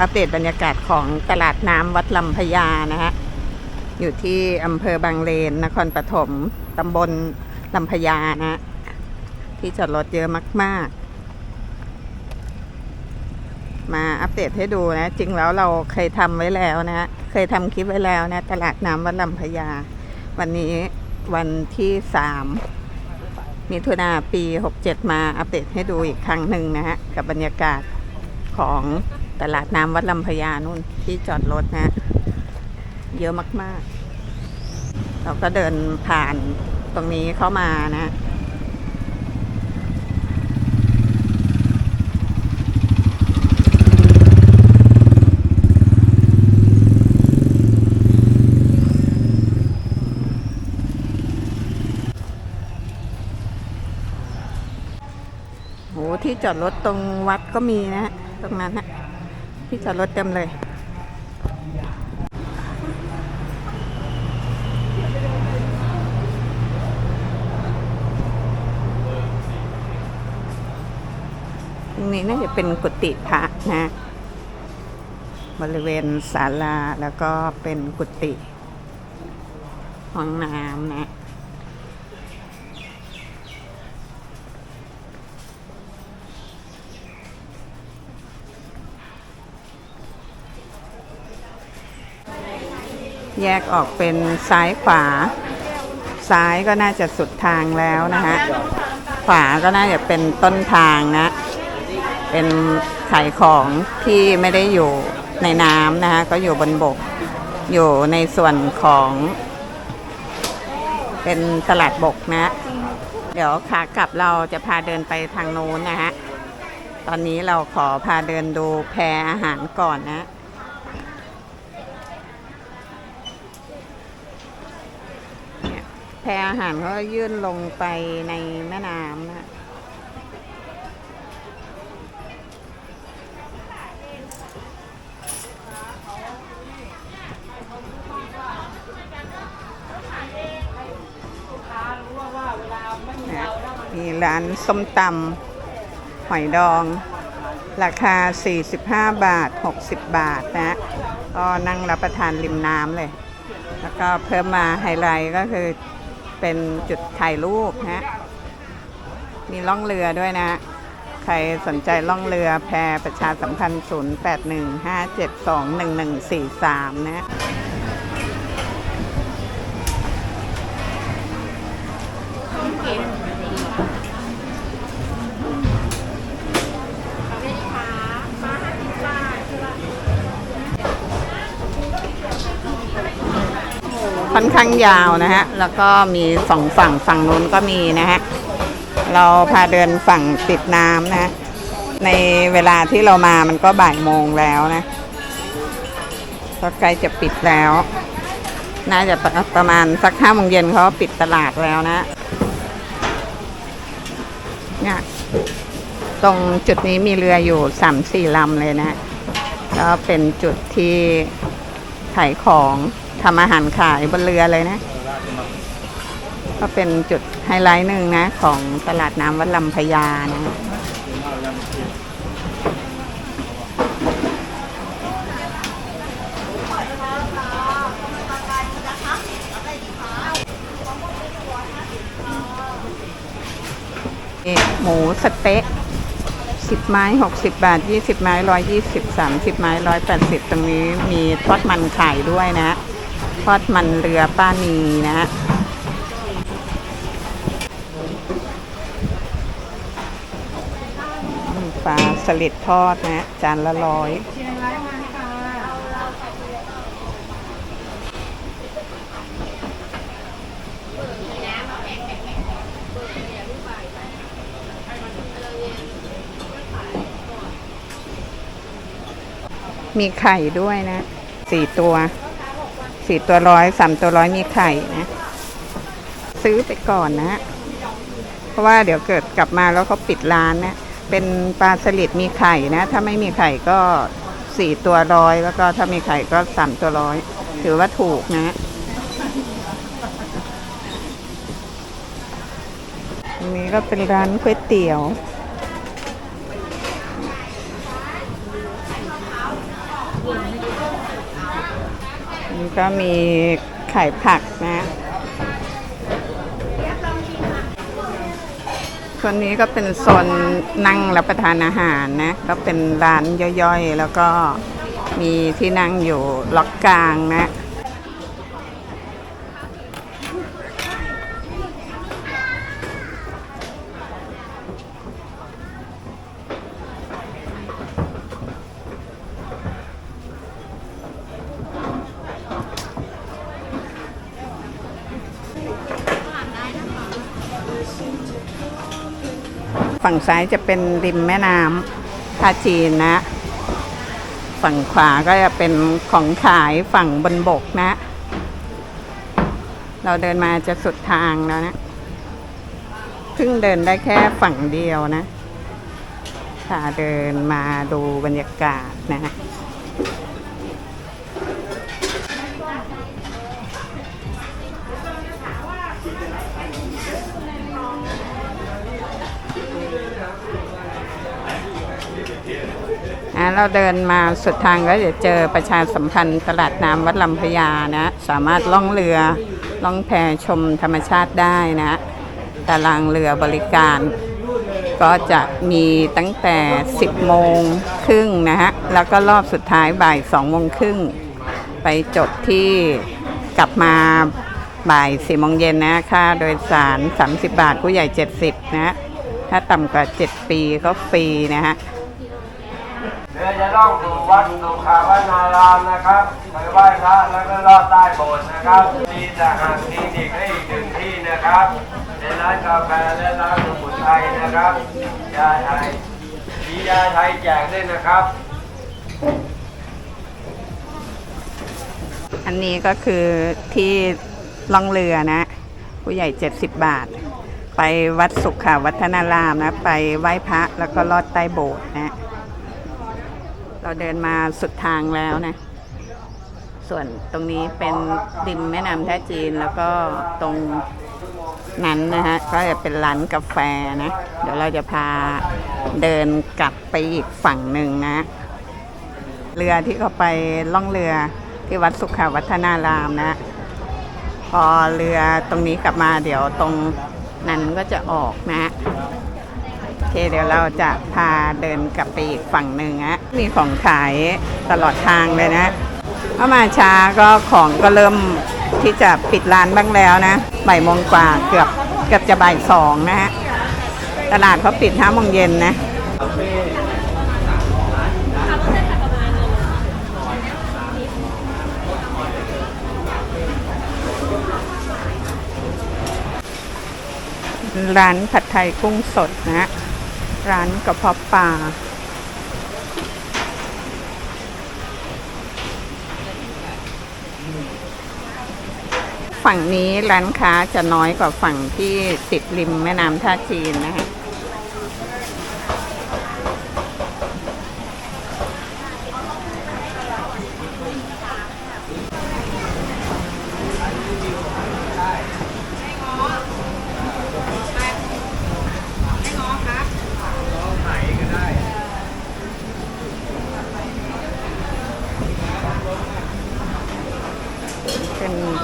อัปเดตบรรยากาศของตลาดน้ำวัดลำพญานะฮะ อยู่ที่อำเภอบางเลน นครปฐมตำบลลำพญานะฮะที่จอดรถเยอะมาก ๆ มาอัปเดตให้ดูนะ จริงแล้วเราเคยทำไว้แล้วนะฮะเคยทำคลิปไว้แล้วนะ ตลาดน้ำวัดลำพญา วันนี้วันที่สามมิถุนาปี 67 มาอัปเดตให้ดูอีกครั้งหนึ่งนะฮะ กับบรรยากาศของ ตลาดน้ำวัดลำพญานู่นที่จอดรถนะ เยอะมาก ๆ เราก็เดินผ่านตรงนี้เข้ามานะโหที่จอดรถตรงวัดก็มีนะฮะตรงนั้นนะ ที่จอดรถเต็มเลย ตรงนี้น่าจะเป็นกุฏิพระนะ บริเวณศาลาแล้วก็เป็นกุฏิห้องน้ำนะ แยกออกเป็นซ้ายขวา ซ้ายก็น่าจะสุดทางแล้วนะฮะ ขวาก็น่าจะเป็นต้นทางนะ เป็นขายของที่ไม่ได้อยู่ในน้ำนะฮะก็อยู่บนบก อยู่ในส่วนของ เป็นตลาดบกนะ เดี๋ยวขากลับเราจะพาเดินไปทางโน้นนะฮะ ตอนนี้เราขอพาเดินดูแพรอาหารก่อนนะ เนี่ยแพร อาหารเขาก็ยื่นลงไปในแม่น้ำนะนะมีร้านส้มตำหอยดอง ราคา 45 บาท 60 บาทนะ ก็นั่งรับประทานริมน้ำเลย แล้วก็เพิ่มมาไฮไลท์ก็คือ เป็นจุดถ่ายรูปนะมีล่องเรือด้วยนะ ใครสนใจล่องเรือแพรประชาสัมพันธ์ 0815721143 นะ ค่อนข้างยาวนะฮะ แล้วก็มีสองฝั่งฝั่งนู้นก็มีนะฮะ เราพาเดินฝั่งติดน้ำนะฮะ ในเวลาที่เรามามันก็บ่ายโมงแล้วนะ ก็ใกล้จะปิดแล้ว น่าจะประประมาณสักห้าโมงเย็นเขาปิดตลาดแล้วนะเนี่ยตรงจุดนี้มีเรืออยู่สามสี่ลำเลยนะ ก็เป็นจุดที่ขายของ ทำอาหารขายบนเรือเลยนะ ก็เป็นจุดไฮไลท์หนึ่งนะ ของตลาดน้ำวัดลำพญานะหมูสเต๊ะสิบไม้หกสิบบาทยี่สิบไม้ร้อยยี่สิบสามสิบไม้ร้อยแปดสิบตรงนี้มีทอดมันขายด้วยนะ ดมันเรือป้านีนะฮะปลาสลิดทอดนะจานละร้อยมีไข่ด้วยนะสี่ตัว สี่ตัวร้อยสามตัวร้อยมีไข่นะ ซื้อไปก่อนนะ เพราะว่าเดี๋ยวเกิดกลับมาแล้วเขาปิดร้านนะ เป็นปลาสลิดมีไข่นะ ถ้าไม่มีไข่ก็สี่ตัวร้อยแล้วก็ถ้ามีไข่ก็สามตัวร้อยถือว่าถูกนะนนี้ก็เป็นร้านก๋วยเตี๋ยว นี่ก็มีขายผักนะ คนนี้ก็เป็นโซนนั่งรับประทานอาหารนะ ก็เป็นร้านย่อยๆ แล้วก็มีที่นั่งอยู่ล็อกกลางนะ ฝั่งซ้ายจะเป็นริมแม่น้ำท่าจีนนะ ฝั่งขวาก็จะเป็นของขายฝั่งบนบกนะ เราเดินมาจะสุดทางแล้วนะเพิ่งเดินได้แค่ฝั่งเดียวนะพาเดินมาดูบรรยากาศนะฮะ อะเราเดินมาสุดทางก็จะเจอประชาสัมพันธ์ตลาดน้ำวัดลำพญานะสามารถล่องเรือล่องแพชมธรรมชาติได้นะตารางเรือบริการ ก็จะมีตั้งแต่ 10 โมงครึ่งนะฮะแล้วก็รอบสุดท้ายบ่าย2โมงครึ่งไปจบที่กลับมาบ่าย4โมงเย็นนะค่าโดยสาร 30 บาทผู้ใหญ่ 70 นะถ้าต่ำกว่า 7 ปีก็ฟรีนะฮะ เรือจะล่องสู่วัดสุขาวนารามนะครับไปไหว้พระแล้วก็ลอดใต้โบสถ์นะครับมีสหคลินิกให้อีกหนึ่งที่นะครับเป็นร้านกาแฟและร้านสมุนไพรนะครับยาไทยมียาไทยแจกด้วยนะครับอันนี้ก็คือที่ล่องเรือนะ ผู้ใหญ่ 70 บาท ไปวัดสุขาวัฒนารามนะ ไปไหว้พระแล้วก็ลอดใต้โบสถ์นะ เราเดินมาสุดทางแล้วนะ ส่วนตรงนี้เป็นริมแม่น้ำท่าจีนแล้วก็ตรงนั้นนะฮะก็จะเป็นร้านกาแฟนะ เดี๋ยวเราจะพาเดินกลับไปอีกฝั่งหนึ่งนะ เรือที่เขาไปล่องเรือที่วัดสุขาวัฒนารามนะ พอเรือตรงนี้กลับมาเดี๋ยวตรงนั้นก็จะออกนะโอเคเดี๋ยวเราจะพาเดินกลับไปอีกฝั่งหนึ่งนะ มีของขายตลอดทางเลยนะเข้ามาช้าก็ของก็เริ่มที่จะปิดร้านบ้างแล้วนะบ่ายโมงกว่าเกือบเกือบจะบ่ายสองนะฮะตลาดเขาปิดห้าโมงเย็นนะร้านผัดไทยกุ้งสดนะ ร้านกระเพาะปลา ฝั่งนี้ร้านค้าจะน้อยกว่าฝั่งที่ติดริมแม่น้ำท่าจีนนะคะ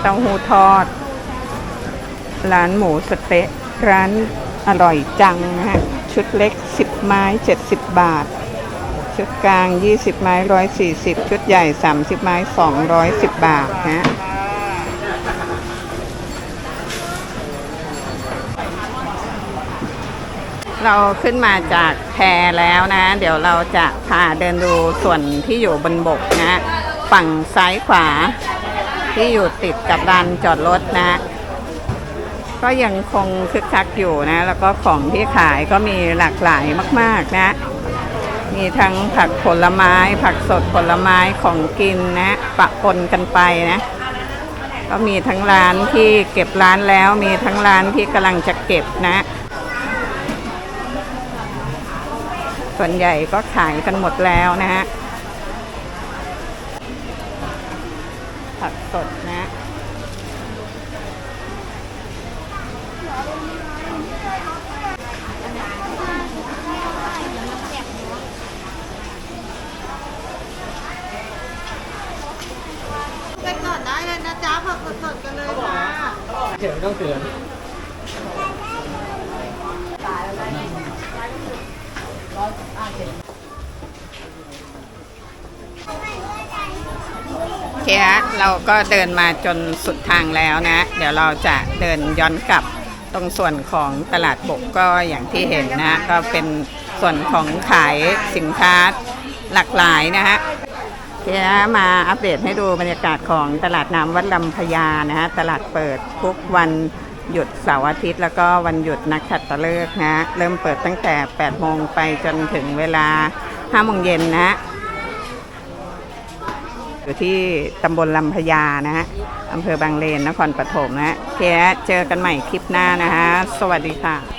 ต้าหู้ทอด ร้านหมูสเต๊ะร้านอร่อยจังนะฮะ ชุดเล็ก 10 ไม้ 70 บาท ชุดกลาง 20 ไม้ 140 ชุดใหญ่ 30 ไม้ 210 บาทนะฮะเราขึ้นมาจากแพแล้วนะ เดี๋ยวเราจะพาเดินดูส่วนที่อยู่บนบกนะ ฝั่งซ้ายขวา ที่อยู่ติดกับลานจอดรถนะ ก็ยังคงคึกคักอยู่นะ แล้วก็ของที่ขายก็มีหลากหลายมาก ๆ นะ มีทั้งผักผลไม้ ผักสดผลไม้ของกินนะ ปะปนกันไปนะ ก็มีทั้งร้านที่เก็บร้านแล้ว มีทั้งร้านที่กำลังจะเก็บนะ ส่วนใหญ่ก็ขายกันหมดแล้วนะฮะ ผัก สดนะไปก่อนได้สดๆกันเลยค่ะเดี๋ยวต้องเตือน เคฮะเราก็เดินมาจนสุดทางแล้วนะ เดี๋ยวเราจะเดินย้อนกลับตรงส่วนของตลาดบกก็อย่างที่เห็นนะก็เป็นส่วนของขายสินค้าหลากหลายนะฮะเคนะมาอัปเดตให้ดูบรรยากาศของตลาดน้ำวัดลำพญานะฮะตลาดเปิดทุกวันหยุดเสาร์อาทิตย์ แล้วก็วันหยุดนักขัตฤกษ์นะเริ่มเปิดตั้งแต่ 8 โมงไปจนถึงเวลา 5 โมงเย็นนะ อยู่ที่ตำบลลำพญานะฮะอำเภอบางเลนนครปฐมนะฮะเคฮะเจอกันใหม่คลิปหน้านะฮะ สวัสดีค่ะ